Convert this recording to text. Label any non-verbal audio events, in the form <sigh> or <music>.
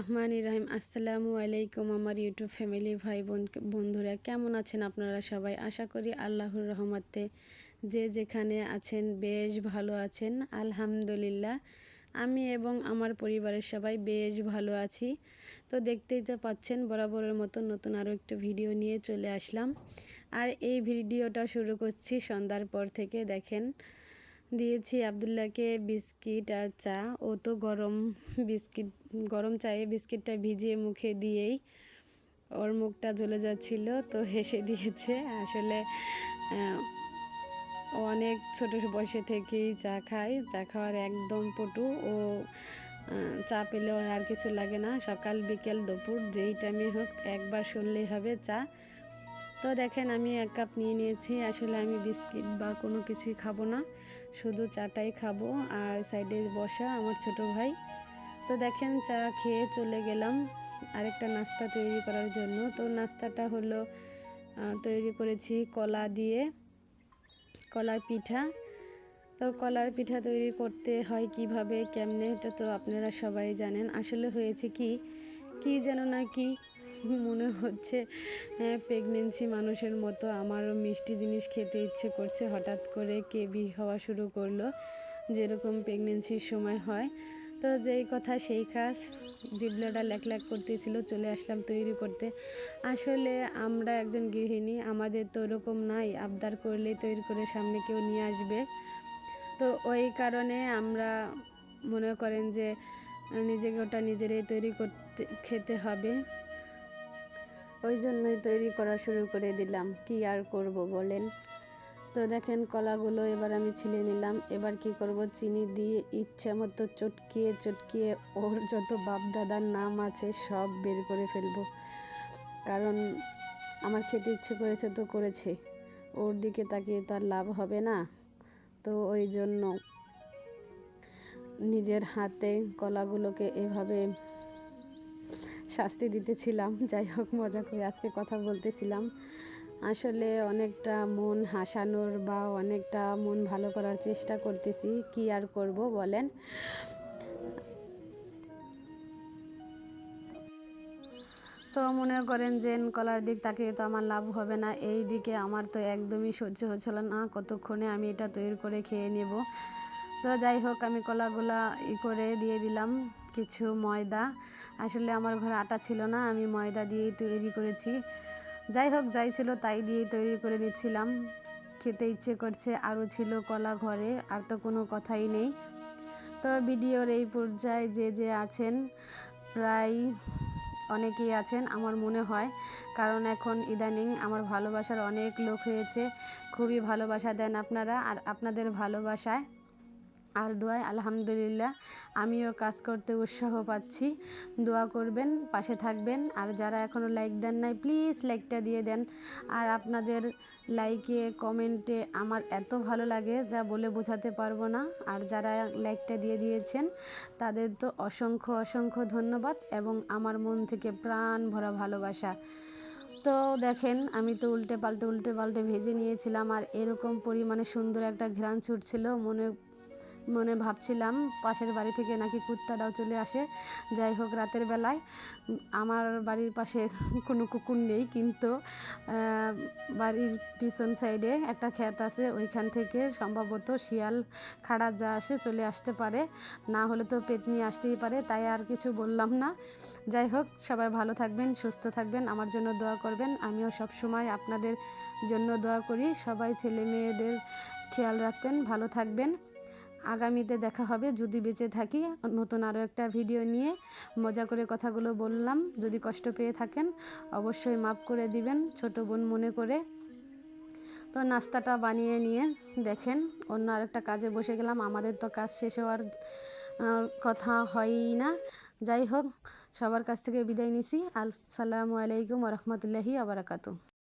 রহমান রহিম আসসালামু আলাইকুম আমার ইউটিউব ফ্যামিলি ভাই বোন বন্ধুরা, কেমন আছেন আপনারা সবাই? আশা করি আল্লাহর রহমতে যে যেখানে আছেন বেশ ভালো আছেন, আলহামদুলিল্লাহ। আমি এবং আমার পরিবারের সবাই বেশ ভালো আছি। তো দেখতেই তো পাচ্ছেন, বরাবরের মতো নতুন আরও একটা ভিডিও নিয়ে চলে আসলাম। আর এই ভিডিওটা শুরু করছি সন্ধ্যার পর থেকে, দেখেন। দিয়েছি আবদুল্লাহকে বিস্কিট আর চা। ও তো গরম বিস্কিট, গরম চায়ে বিস্কিটটা ভিজিয়ে মুখে দিয়েই ওর মুখটা জ্বলে যাচ্ছিল, তো হেসে দিয়েছে। আসলে অনেক ছোট বয়সে থেকেই চা খায়, চা খাওয়ার একদম পটু। ও চা পেলেও আর কিছু লাগে না। সকাল, বিকেল, দুপুর, যেই টাইমে হোক, একবার শুনলেই হবে চা। তো দেখেন, আমি এক কাপ নিয়ে নিয়েছি। আসলে আমি বিস্কিট বা কোনো কিছুই খাব না। শুধু চাটাই খাব আর সাইডে বসা আমার ছোট ভাই। তো দেখেন, চা খেয়ে চলে গেলাম আরেকটা নাস্তা তৈরি করার জন্য। তো নাস্তাটা হলো তৈরি করেছি কলা দিয়ে, কলার পিঠা। তো কলার পিঠা তৈরি করতে হয় কীভাবে, কেমনে, এটা তো আপনারা সবাই জানেন। আসলে হয়েছে কি কি যেন না কি মনে হচ্ছে হ্যাঁ প্রেগনেন্সি মানুষের মতো আমারও মিষ্টি জিনিস খেতে ইচ্ছে করছে। হঠাৎ করে কেবি হওয়া শুরু করল, যেরকম প্রেগনেন্সির সময় হয়। তো যেই কথা সেই কাজ, জিবলাটা ল্যাক ল্যাক করতেছিল, চলে আসলাম তৈরি করতে। আসলে আমরা একজন গৃহিণী, আমাদের তো ওরকম নাই, আবদার করলেই তৈরি করে সামনে কেউ নিয়ে আসবে। তো ওই কারণে আমরা মনে করেন যে, নিজেকে ওটা নিজেরাই তৈরি করতে, খেতে হবে। ওই জন্যই তৈরি করা শুরু করে দিলাম। কি আর করব বলেন? তো দেখেন কলাগুলো এবার আমি ছিলে নিলাম। এবার কি করব? চিনি দিয়ে ইচ্ছা মতো চটকিয়ে চটকিয়ে ওর যত বাপ দাদার নাম আছে সব বের করে ফেলব। কারণ আমার খেতে ইচ্ছে করেছে তো করেছে। ওর দিকে তাকিয়ে তার লাভ হবে না। তো ওই জন্য নিজের হাতে কলাগুলোকে এভাবে শাস্তি দিতেছিলাম। যাই হোক, মজা করে আজকে কথা বলতেছিলাম। আসলে অনেকটা মন হাসানোর বা অনেকটা মন ভালো করার চেষ্টা করতেছি। কি আর করব বলেন? তো মনে করেন যে কলার দিক তাকে তো আমার লাভ হবে না। এই দিকে আমার তো একদমই সহ্য হচ্ছিল না। কতক্ষণে আমি এটা তৈরি করে খেয়ে নেব? তো যাই হোক, আমি কলাগুলা ই করে দিয়ে দিলাম। কিছু ময়দা। আসলে আমার ঘরে আটা ছিল না, আমি ময়দা দিয়েই তৈরি করেছি। যাই হোক, যাই ছিল তাই দিয়েই তৈরি করে নিচ্ছিলাম। খেতে ইচ্ছে করছে, আরও ছিল কলা ঘরে, আর তো কোনো কথাই নেই। তো ভিডিওর এই পর্যায়ে যে যে আছেন, প্রায় অনেকেই আছেন, আমার মনে হয়। কারণ এখন ইদানিং আমার ভালোবাসার অনেক লোক হয়েছে, খুবই ভালোবাসা দেন আপনারা, আর আপনাদের ভালোবাসায় আর দোয়ায় আলহামদুলিল্লাহ, আমিও কাজ করতে উৎসাহ পাচ্ছি। দোয়া করবেন, পাশে থাকবেন। আর যারা এখনও লাইক দেন নাই প্লিজ লাইকটা দিয়ে দেন। আর আপনাদের লাইকে কমেন্টে আমার এত ভালো লাগে, যা বলে বোঝাতে পারব না। আর যারা লাইকটা দিয়ে দিয়েছেন, তাদের তো অসংখ্য অসংখ্য ধন্যবাদ এবং আমার মন থেকে প্রাণ ভরা ভালোবাসা। তো দেখেন, আমি তো উল্টে পাল্টে উল্টে পাল্টে ভেজে নিয়েছিলাম, আর এরকম পরিমাণে সুন্দর একটা ঘ্রাণ ছুটছিল, মনে মনে ভাবছিলাম পাশের বাড়ি থেকে নাকি কুত্তাটাও চলে আসে। যাই হোক, রাতের বেলায় আমার বাড়ির পাশে <laughs> কোনো কুকুর নেই, কিন্তু বাড়ির পিছন সাইডে একটা ক্ষেত আছে। ওইখান থেকে সম্ভবত শিয়াল খাড়া যা আসে চলে আসতে পারে। না হলে তো পেট নিয়ে আসতেই পারে, তাই আর কিছু বললাম না। যাই হোক, সবাই ভালো থাকবেন, সুস্থ থাকবেন, আমার জন্য দোয়া করবেন। আমিও সব সময় আপনাদের জন্য দোয়া করি। সবাই ছেলে মেয়েদের খেয়াল রাখবেন, ভালো থাকবেন। আগামীতে দেখা হবে। যদি বেঁচে থাকি, নতুন আরও একটা ভিডিও নিয়ে মজা করে কথাগুলো বললাম। যদি কষ্ট পেয়ে থাকেন, অবশ্যই মাফ করে দিবেন, ছোট বোন মনে করে। তো নাস্তাটা বানিয়ে নিয়ে দেখেন, অন্য আরেকটা কাজে বসে গেলাম। আমাদের তো কাজ শেষ হওয়ার কথা হয়ই না। যাই হোক, সবার কাছ থেকে বিদায় নিছি। আসসালামু আলাইকুম রহমতুল্লাহি আবরাকাতু